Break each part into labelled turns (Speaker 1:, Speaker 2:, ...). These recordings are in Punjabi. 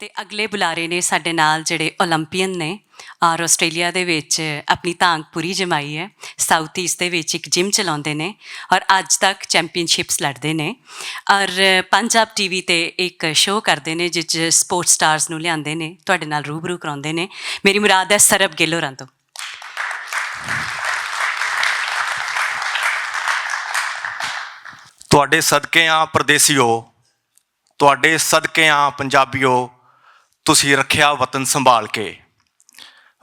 Speaker 1: ਤੇ ਅਗਲੇ ਬੁਲਾਰੇ ਨੇ ਸਾਡੇ ਨਾਲ ਜਿਹੜੇ 올림픽ੀਅਨ ਨੇ, ਔਰ ਆਸਟ੍ਰੇਲੀਆ ਦੇ ਵਿੱਚ ਆਪਣੀ ਤਾਂਗ ਪੂਰੀ ਜਮਾਈ ਹੈ ਸਾਊਥ ਈਸਟ ਦੇ ਵਿੱਚ ਇੱਕ ਜਿਮ ਚਲਾਉਂਦੇ ਨੇ, ਔਰ ਅੱਜ ਤੱਕ ਚੈਂਪੀਅਨਸ਼ਿਪਸ ਲੜਦੇ ਨੇ, ਔਰ ਪੰਜਾਬ ਟੀਵੀ ਤੇ ਇੱਕ ਸ਼ੋਅ ਕਰਦੇ ਨੇ, ਜਿਸ ਸਪੋਰਟਸ ਸਟਾਰਸ ਨੂੰ ਲਿਆਉਂਦੇ ਨੇ, ਤੁਹਾਡੇ ਨਾਲ ਰੂਬਰੂ ਕਰਾਉਂਦੇ ਨੇ। ਮੇਰੀ ਮੁਰਾਦ ਹੈ ਸਰਬ ਗਿੱਲ ਤੋਂ।
Speaker 2: ਤੁਹਾਡੇ ਸਦਕੇ ਆ ਪਰਦੇਸੀਓ, ਤੁਹਾਡੇ ਸਦਕੇ ਆ ਪੰਜਾਬੀਓ ਤੁਸੀਂ ਰੱਖਿਆ ਵਤਨ ਸੰਭਾਲ ਕੇ।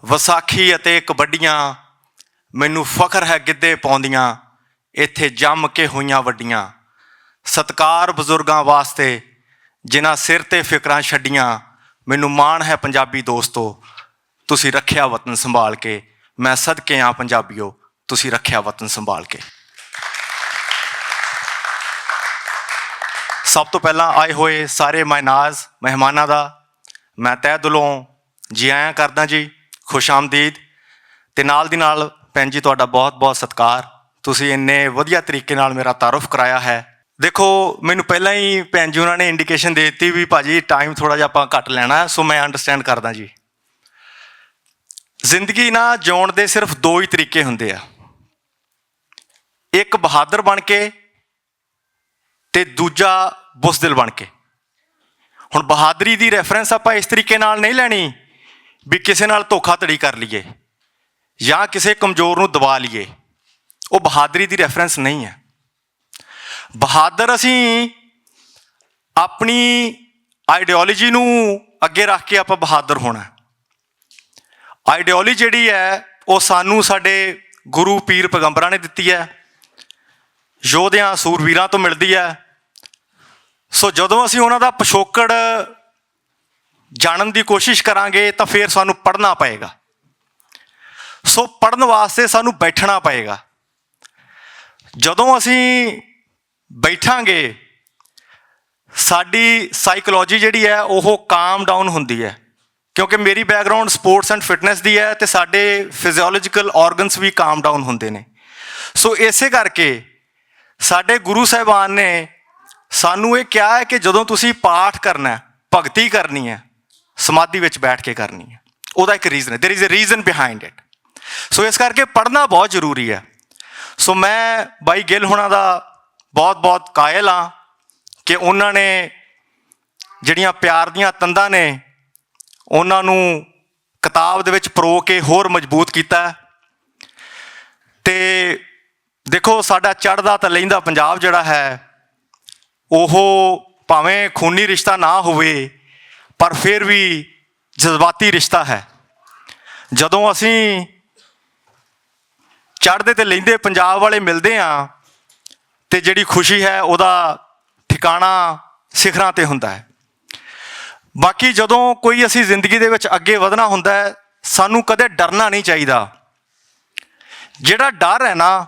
Speaker 2: ਵਿਸਾਖੀ ਅਤੇ ਕਬੱਡੀਆਂ ਮੈਨੂੰ ਫਖਰ ਹੈ ਗਿੱਧੇ ਪਾਉਂਦੀਆਂ, ਇੱਥੇ ਜੰਮ ਕੇ ਹੋਈਆਂ ਵੱਡੀਆਂ। ਸਤਕਾਰ ਬਜ਼ੁਰਗਾਂ ਵਾਸਤੇ ਜਿਨ੍ਹਾਂ ਸਿਰ ਤੇ ਫਿਕਰਾਂ ਛੱਡੀਆਂ, ਮੈਨੂੰ ਮਾਣ ਹੈ ਪੰਜਾਬੀ ਦੋਸਤੋ। ਤੁਸੀਂ ਰੱਖਿਆ ਵਤਨ ਸੰਭਾਲ ਕੇ। ਮੈਂ ਸਦਕੇ ਆ ਪੰਜਾਬੀਓ, ਤੁਸੀਂ ਰੱਖਿਆ ਵਤਨ ਸੰਭਾਲ ਕੇ। ਸਭ ਤੋਂ ਪਹਿਲਾਂ ਆਏ ਹੋਏ ਸਾਰੇ ਮਾਇਨਾਜ਼ ਮਹਿਮਾਨਾਂ ਦਾ ਮੈਂ ਤਹਿ ਦਿਲੋਂ ਜੀ ਆਇਆਂ ਕਰਦਾ ਜੀ, ਖੁਸ਼ ਆਮਦੀਦ। ਤੇ ਨਾਲ ਦੀ ਨਾਲ ਭੈਣ ਜੀ, ਤੁਹਾਡਾ ਬਹੁਤ-ਬਹੁਤ ਸਤਿਕਾਰ। ਤੁਸੀਂ ਇੰਨੇ ਵਧੀਆ ਤਰੀਕੇ ਨਾਲ ਮੇਰਾ ਤਾਰਫ ਕਰਾਇਆ ਹੈ। ਦੇਖੋ, ਮੈਨੂੰ ਪਹਿਲਾਂ ਹੀ ਭੈਣ ਜੀ, ਉਹਨਾਂ ਨੇ ਇੰਡੀਕੇਸ਼ਨ ਦੇ ਦਿੱਤੀ ਵੀ ਭਾਜੀ ਟਾਈਮ ਥੋੜਾ ਜਿਹਾ ਆਪਾਂ ਘੱਟ ਲੈਣਾ ਸੋ ਮੈਂ ਅੰਡਰਸਟੈਂਡ ਕਰਦਾ ਜੀ। ਜ਼ਿੰਦਗੀ ਨਾ ਜਿਉਣ ਦੇ ਸਿਰਫ ਦੋ ਹੀ ਤਰੀਕੇ ਹੁੰਦੇ ਆ। ਇੱਕ ਬਹਾਦਰ ਬਣ ਕੇ ਤੇ ਦੂਜਾ ਬੁਸਦਿਲ ਬਣ ਕੇ। ਹੁਣ ਬਹਾਦਰੀ ਦੀ ਰੈਫਰੈਂਸ ਆਪਾਂ ਇਸ ਤਰੀਕੇ ਨਾਲ ਨਹੀਂ ਲੈਣੀ ਵੀ ਕਿਸੇ ਨਾਲ ਧੋਖਾਧੜੀ ਕਰ ਲਈਏ ਜਾਂ ਕਿਸੇ ਕਮਜ਼ੋਰ ਨੂੰ ਦਬਾ ਲਈਏ। ਉਹ ਬਹਾਦਰੀ ਦੀ ਰੈਫਰੈਂਸ ਨਹੀਂ ਹੈ। ਬਹਾਦਰ ਅਸੀਂ ਆਪਣੀ ਆਈਡੀਓਲੋਜੀ ਨੂੰ ਅੱਗੇ ਰੱਖ ਕੇ ਆਪਾਂ ਬਹਾਦਰ ਹੋਣਾ ਆਈਡੀਓਲੋਜੀ ਜਿਹੜੀ ਹੈ, ਉਹ ਸਾਨੂੰ ਸਾਡੇ ਗੁਰੂ ਪੀਰ ਪੈਗੰਬਰਾਂ ਨੇ ਦਿੱਤੀ ਹੈ। ਯੋਧਿਆਂ, ਸੂਰਵੀਰਾਂ ਤੋਂ ਮਿਲਦੀ ਹੈ। ਸੋ ਜਦੋਂ ਅਸੀਂ ਉਹਨਾਂ ਦਾ ਪਿਛੋਕੜ ਜਾਣਨ ਦੀ ਕੋਸ਼ਿਸ਼ ਕਰਾਂਗੇ ਤਾਂ ਫਿਰ ਸਾਨੂੰ ਪੜ੍ਹਨਾ ਪਏਗਾ। ਸੋ ਪੜ੍ਹਨ ਵਾਸਤੇ ਸਾਨੂੰ ਬੈਠਣਾ ਪਏਗਾ। ਜਦੋਂ ਅਸੀਂ ਬੈਠਾਂਗੇ, ਸਾਡੀ ਸਾਈਕੋਲੋਜੀ ਜਿਹੜੀ ਹੈ ਉਹ ਕਾਮ ਡਾਊਨ ਹੁੰਦੀ ਹੈ। ਕਿਉਂਕਿ ਮੇਰੀ ਬੈਕਗ੍ਰਾਉਂਡ ਸਪੋਰਟਸ ਐਂਡ ਫਿਟਨੈਸ ਦੀ ਹੈ ਤੇ ਸਾਡੇ ਫਿਜ਼ੀਓਲੋਜੀਕਲ ਆਰਗਨਸ ਵੀ ਕਾਮ ਡਾਊਨ ਹੁੰਦੇ ਨੇ। ਸੋ ਇਸੇ ਕਰਕੇ ਸਾਡੇ ਗੁਰੂ ਸਾਹਿਬਾਨ ਨੇ ਸਾਨੂੰ ਇਹ ਕਿਹਾ ਹੈ ਕਿ ਜਦੋਂ ਤੁਸੀਂ ਪਾਠ ਕਰਨਾ ਹੈ ਭਗਤੀ ਕਰਨੀ ਹੈ ਸਮਾਧੀ ਵਿੱਚ ਬੈਠ ਕੇ ਕਰਨੀ ਹੈ ਉਹਦਾ ਇੱਕ ਰੀਜ਼ਨ ਹੈ there is a reason behind it so ਇਸ ਕਰਕੇ ਪੜ੍ਹਨਾ ਬਹੁਤ ਜ਼ਰੂਰੀ ਹੈ ਸੋ ਮੈਂ ਬਾਈ ਗਿੱਲ ਹੋਣਾ ਦਾ ਬਹੁਤ ਬਹੁਤ ਕਾਇਲ ਹਾਂ ਕਿ ਉਹਨਾਂ ਨੇ ਜਿਹੜੀਆਂ ਪਿਆਰ ਦੀਆਂ ਤੰਦਾਂ ਨੇ ਉਹਨਾਂ ਨੂੰ ਕਿਤਾਬ ਦੇ ਵਿੱਚ ਪਰੋ ਕੇ ਹੋਰ ਮਜ਼ਬੂਤ ਕੀਤਾ ਹੈ। ਤੇ ਦੇਖੋ ਸਾਡਾ ਚੜ੍ਹਦਾ ਤਾਂ ਲੈਂਦਾ ਪੰਜਾਬ ਜਿਹੜਾ ਹੈ ਉਹ ਭਾਵੇਂ ਖੂਨੀ ਰਿਸ਼ਤਾ ਨਾ ਹੋਵੇ, ਪਰ ਫਿਰ ਵੀ ਜਜ਼ਬਾਤੀ ਰਿਸ਼ਤਾ ਹੈ। ਜਦੋਂ ਅਸੀਂ ਚੜ੍ਹਦੇ ਤੇ ਲੈਂਦੇ, ਪੰਜਾਬ ਵਾਲੇ ਮਿਲਦੇ ਆ ਤੇ ਜਿਹੜੀ ਖੁਸ਼ੀ ਹੈ ਉਹਦਾ ਠਿਕਾਣਾ ਸਿਖਰਾਂ ਤੇ ਹੁੰਦਾ ਹੈ। ਬਾਕੀ ਜਦੋਂ ਕੋਈ ਅਸੀਂ ਜ਼ਿੰਦਗੀ ਦੇ ਵਿੱਚ ਅੱਗੇ ਵਧਣਾ ਹੁੰਦਾ ਹੈ, ਸਾਨੂੰ ਕਦੇ ਡਰਨਾ ਨਹੀਂ ਚਾਹੀਦਾ। ਜਿਹੜਾ ਡਰ ਹੈ ਨਾ,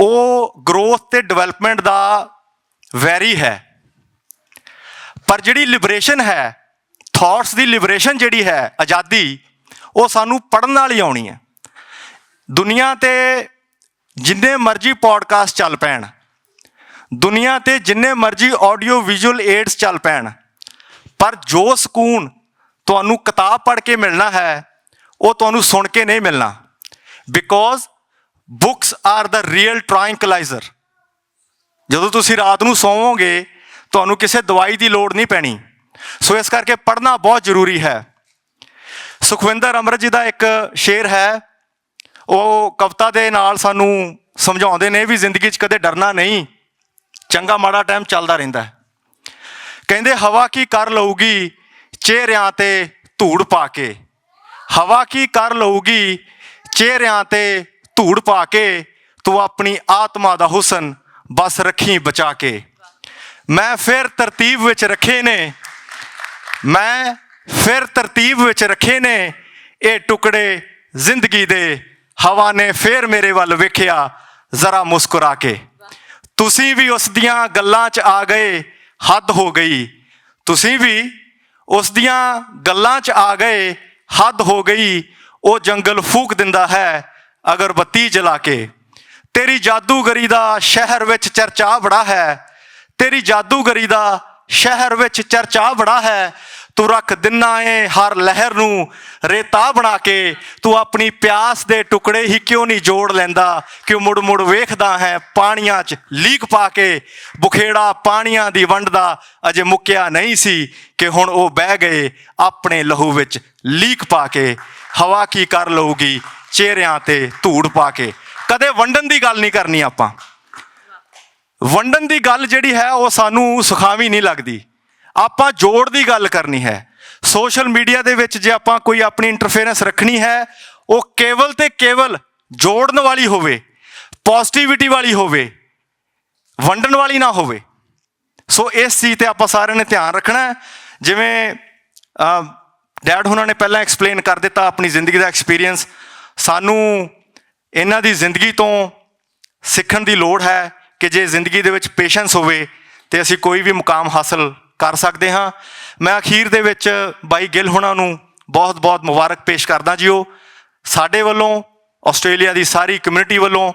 Speaker 2: ਉਹ ਗਰੋਥ ਤੇ ਡਿਵੈਲਪਮੈਂਟ ਦਾ ਵੈਰੀ ਹੈ। ਪਰ ਜਿਹੜੀ ਲਿਬਰੇਸ਼ਨ ਹੈ ਥਾਟਸ ਦੀ ਲਿਬਰੇਸ਼ਨ ਜਿਹੜੀ ਹੈ, ਆਜ਼ਾਦੀ, ਉਹ ਸਾਨੂੰ ਪੜਨ ਨਾਲ ਹੀ ਆਉਣੀ ਹੈ। ਦੁਨੀਆ ਤੇ ਜਿੰਨੇ ਮਰਜ਼ੀ ਪੋਡਕਾਸਟ ਚੱਲ ਪੈਣ, ਦੁਨੀਆ ਤੇ ਜਿੰਨੇ ਮਰਜ਼ੀ ਆਡੀਓ ਵਿਜ਼ੂਅਲ ਏਡਸ ਚੱਲ ਪੈਣ, ਪਰ ਜੋ ਸਕੂਨ ਤੁਹਾਨੂੰ ਕਿਤਾਬ ਪੜ੍ਹ ਕੇ ਮਿਲਣਾ ਹੈ, ਉਹ ਤੁਹਾਨੂੰ ਸੁਣ ਕੇ ਨਹੀਂ ਮਿਲਣਾ। Because books are the real tranquilizer ਜਦੋਂ ਤੁਸੀਂ ਰਾਤ ਨੂੰ ਸੌਵੋਗੇ, ਤੁਹਾਨੂੰ ਕਿਸੇ ਦਵਾਈ ਦੀ ਲੋੜ ਨਹੀਂ ਪੈਣੀ। ਸੋ ਇਸ ਕਰਕੇ ਪੜ੍ਹਨਾ ਬਹੁਤ ਜ਼ਰੂਰੀ ਹੈ। ਸੁਖਵਿੰਦਰ ਅਮਰਤ ਜੀ ਦਾ ਇੱਕ ਸ਼ੇਰ ਹੈ। ਉਹ ਕਵਿਤਾ ਦੇ ਨਾਲ ਸਾਨੂੰ ਸਮਝਾਉਂਦੇ ਨੇ ਵੀ ਜ਼ਿੰਦਗੀ 'ਚ ਕਦੇ ਡਰਨਾ ਨਹੀਂ। ਚੰਗਾ ਮਾੜਾ ਟਾਈਮ ਚੱਲਦਾ ਰਹਿੰਦਾ ਹੈ। ਕਹਿੰਦੇ, ਹਵਾ ਕੀ ਕਰ ਲਊਗੀ ਚਿਹਰਿਆਂ ਤੇ ਧੂੜ ਪਾ ਕੇ? ਹਵਾ ਕੀ ਕਰ ਲਊਗੀ ਚਿਹਰਿਆਂ ਤੇ ਧੂੜ ਪਾ ਕੇ? ਤੂੰ ਆਪਣੀ ਆਤਮਾ ਦਾ ਹੁਸਨ ਬਸ ਰੱਖੀ ਬਚਾ ਕੇ। ਮੈਂ ਫਿਰ ਤਰਤੀਬ ਵਿੱਚ ਰੱਖੇ ਨੇ। ਮੈਂ ਫਿਰ ਤਰਤੀਬ ਵਿੱਚ ਰੱਖੇ ਨੇ। ਇਹ ਟੁਕੜੇ ਜ਼ਿੰਦਗੀ ਦੇ ਹਵਾ ਨੇ ਫਿਰ ਮੇਰੇ ਵੱਲ ਵੇਖਿਆ। ਜ਼ਰਾ ਮੁਸਕਰਾ ਕੇ। ਤੁਸੀਂ ਵੀ ਉਸ ਦੀਆਂ ਗੱਲਾਂ 'ਚ ਆ ਗਏ, ਹੱਦ ਹੋ ਗਈ। ਤੁਸੀਂ ਵੀ ਉਸ ਦੀਆਂ ਗੱਲਾਂ 'ਚ ਆ ਗਏ, ਹੱਦ ਹੋ ਗਈ। ਉਹ ਜੰਗਲ ਫੂਕ ਦਿੰਦਾ ਹੈ ਅਗਰਬੱਤੀ ਜਲਾ ਕੇ। ਤੇਰੀ ਜਾਦੂਗਰੀ ਦਾ ਸ਼ਹਿਰ ਵਿੱਚ ਚਰਚਾ ਬੜਾ ਹੈ। ਤੇਰੀ ਜਾਦੂਗਰੀ ਦਾ ਸ਼ਹਿਰ ਵਿੱਚ ਚਰਚਾ ਬੜਾ ਹੈ। ਤੂੰ ਰੱਖ ਦਿਨਾ ਏ ਹਰ ਲਹਿਰ ਨੂੰ ਰੇਤਾ ਬਣਾ ਕੇ। ਤੂੰ ਆਪਣੀ ਪਿਆਸ ਦੇ ਟੁਕੜੇ ਹੀ ਕਿਉਂ ਨਹੀਂ ਜੋੜ ਲੈਂਦਾ? ਕਿਉਂ ਮੁੜ ਮੁੜ ਵੇਖਦਾ ਹੈ ਪਾਣੀਆਂ 'ਚ ਲੀਕ ਪਾ ਕੇ? ਬੁਖੇੜਾ ਪਾਣੀਆਂ ਦੀ ਵੰਡ ਦਾ ਅਜੇ ਮੁੱਕਿਆ ਨਹੀਂ ਸੀ ਕਿ ਹੁਣ ਉਹ ਬਹਿ ਗਏ ਆਪਣੇ ਲਹੂ ਵਿੱਚ ਲੀਕ ਪਾ ਕੇ। ਹਵਾ ਕੀ ਕਰ ਲਊਗੀ? ਚਿਹਰਿਆਂ ਤੇ ਧੂੜ ਪਾ ਕੇ। ਕਦੇ ਵੰਡਣ ਦੀ ਗੱਲ ਨਹੀਂ ਕਰਨੀ ਆਪਾਂ। ਵੰਡਣ ਦੀ ਗੱਲ ਜਿਹੜੀ ਹੈ, ਉਹ ਸਾਨੂੰ ਸੁਖਾਵੀ ਨਹੀਂ ਲੱਗਦੀ। ਆਪਾਂ ਜੋੜ ਦੀ ਗੱਲ ਕਰਨੀ ਹੈ। ਸੋਸ਼ਲ ਮੀਡੀਆ ਦੇ ਵਿੱਚ ਜੇ ਆਪਾਂ ਕੋਈ ਆਪਣੀ ਇੰਟਰਫੇਰੈਂਸ ਰੱਖਣੀ ਹੈ, ਉਹ ਕੇਵਲ ਤੇ ਕੇਵਲ ਜੋੜਨ ਵਾਲੀ ਹੋਵੇ ਪੋਜ਼ਿਟਿਵਿਟੀ ਵਾਲੀ ਹੋਵੇ, ਵੰਡਣ ਵਾਲੀ ਨਾ ਹੋਵੇ। ਸੋ ਇਸ ਚੀਜ਼ ਤੇ ਆਪਾਂ ਸਾਰਿਆਂ ਨੇ ਧਿਆਨ ਰੱਖਣਾ ਹੈ। ਜਿਵੇਂ ਡੈਡ ਹੁਣਾਂ ਨੇ ਪਹਿਲਾਂ ਐਕਸਪਲੇਨ ਕਰ ਦਿੱਤਾ ਆਪਣੀ ਜ਼ਿੰਦਗੀ ਦਾ ਐਕਸਪੀਰੀਅੰਸ ਸਾਨੂੰ ਇਹਨਾਂ ਦੀ ਜ਼ਿੰਦਗੀ ਤੋਂ ਸਿੱਖਣ ਦੀ ਲੋੜ ਹੈ ਕਿ ਜੇ ਜ਼ਿੰਦਗੀ ਦੇ ਵਿੱਚ ਪੇਸ਼ੈਂਸ ਹੋਵੇ ਤੇ ਅਸੀਂ ਕੋਈ ਵੀ ਮੁਕਾਮ ਹਾਸਲ ਕਰ ਸਕਦੇ ਹਾਂ। ਮੈਂ ਅਖੀਰ ਦੇ ਵਿੱਚ ਬਾਈ ਗਿੱਲ ਹੁਣਾਂ ਨੂੰ ਬਹੁਤ-ਬਹੁਤ ਮੁਬਾਰਕ ਪੇਸ਼ ਕਰਦਾ ਜੀਓ। ਸਾਡੇ ਵੱਲੋਂ, ਆਸਟ੍ਰੇਲੀਆ ਦੀ ਸਾਰੀ ਕਮਿਊਨਿਟੀ ਵੱਲੋਂ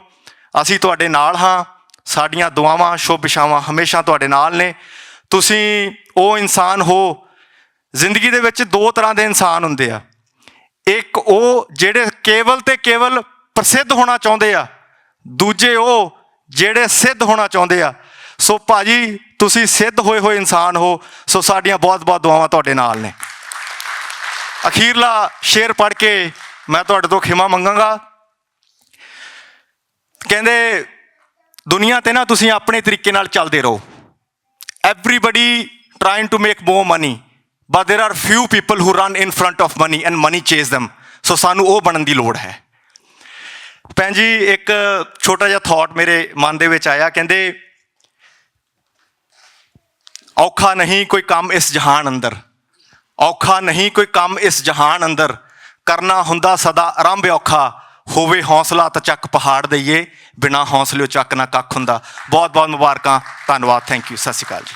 Speaker 2: ਅਸੀਂ ਤੁਹਾਡੇ ਨਾਲ ਹਾਂ। ਸਾਡੀਆਂ ਦੁਆਵਾਂ ਸ਼ੁਭ ਇਸ਼ਾਵਾਂ ਹਮੇਸ਼ਾ ਤੁਹਾਡੇ ਨਾਲ ਨੇ। ਤੁਸੀਂ ਉਹ ਇਨਸਾਨ ਹੋ, ਜ਼ਿੰਦਗੀ ਦੇ ਵਿੱਚ ਦੋ ਤਰ੍ਹਾਂ ਦੇ ਇਨਸਾਨ ਹੁੰਦੇ ਆ। ਇੱਕ ਉਹ ਜਿਹੜੇ ਕੇਵਲ ਤੇ ਕੇਵਲ ਪ੍ਰਸਿੱਧ ਹੋਣਾ ਚਾਹੁੰਦੇ ਆ। ਦੂਜੇ ਉਹ ਜਿਹੜੇ ਸਿੱਧ ਹੋਣਾ ਚਾਹੁੰਦੇ ਆ। ਸੋ ਭਾਜੀ, ਤੁਸੀਂ ਸਿੱਧ ਹੋਏ ਹੋਏ ਇਨਸਾਨ ਹੋ। ਸੋ ਸਾਡੀਆਂ ਬਹੁਤ-ਬਹੁਤ ਦੁਆਵਾਂ ਤੁਹਾਡੇ ਨਾਲ ਨੇ। ਅਖੀਰਲਾ ਸ਼ੇਰ ਪੜ੍ਹ ਕੇ ਮੈਂ ਤੁਹਾਡੇ ਤੋਂ ਖਿਮਾ ਮੰਗਾਂਗਾ। ਕਹਿੰਦੇ, ਦੁਨੀਆ ਤੇ ਨਾ ਤੁਸੀਂ ਆਪਣੇ ਤਰੀਕੇ ਨਾਲ ਚੱਲਦੇ ਰਹੋ। Everybody trying to make more money, but there are few people who run in front of money and money chase them so ਸਾਨੂੰ ਉਹ ਬਣਨ ਦੀ ਲੋੜ ਹੈ। ਭੈਣ ਜੀ, ਇੱਕ ਛੋਟਾ ਜਿਹਾ ਥਾਟ ਮੇਰੇ ਮਨ ਦੇ ਵਿੱਚ ਆਇਆ, ਕਹਿੰਦੇ, ਔਖਾ ਨਹੀਂ ਕੋਈ ਕੰਮ ਇਸ ਜਹਾਨ ਅੰਦਰ। ਔਖਾ ਨਹੀਂ ਕੋਈ ਕੰਮ ਇਸ ਜਹਾਨ ਅੰਦਰ। ਕਰਨਾ ਹੁੰਦਾ ਸਦਾ ਆਰੰਭ ਔਖਾ। ਹੋਵੇ ਹੌਸਲਾ ਤਾਂ ਚੱਕ ਪਹਾੜ ਦਈਏ, ਬਿਨਾ ਹੌਸਲੇ ਚੱਕ ਨਾ ਕੱਖ ਹੁੰਦਾ। ਬਹੁਤ ਬਹੁਤ ਮੁਬਾਰਕਾਂ, ਧੰਨਵਾਦ ਥੈਂਕ ਯੂ ਸਤਿ ਸ਼੍ਰੀ ਅਕਾਲ ਜੀ।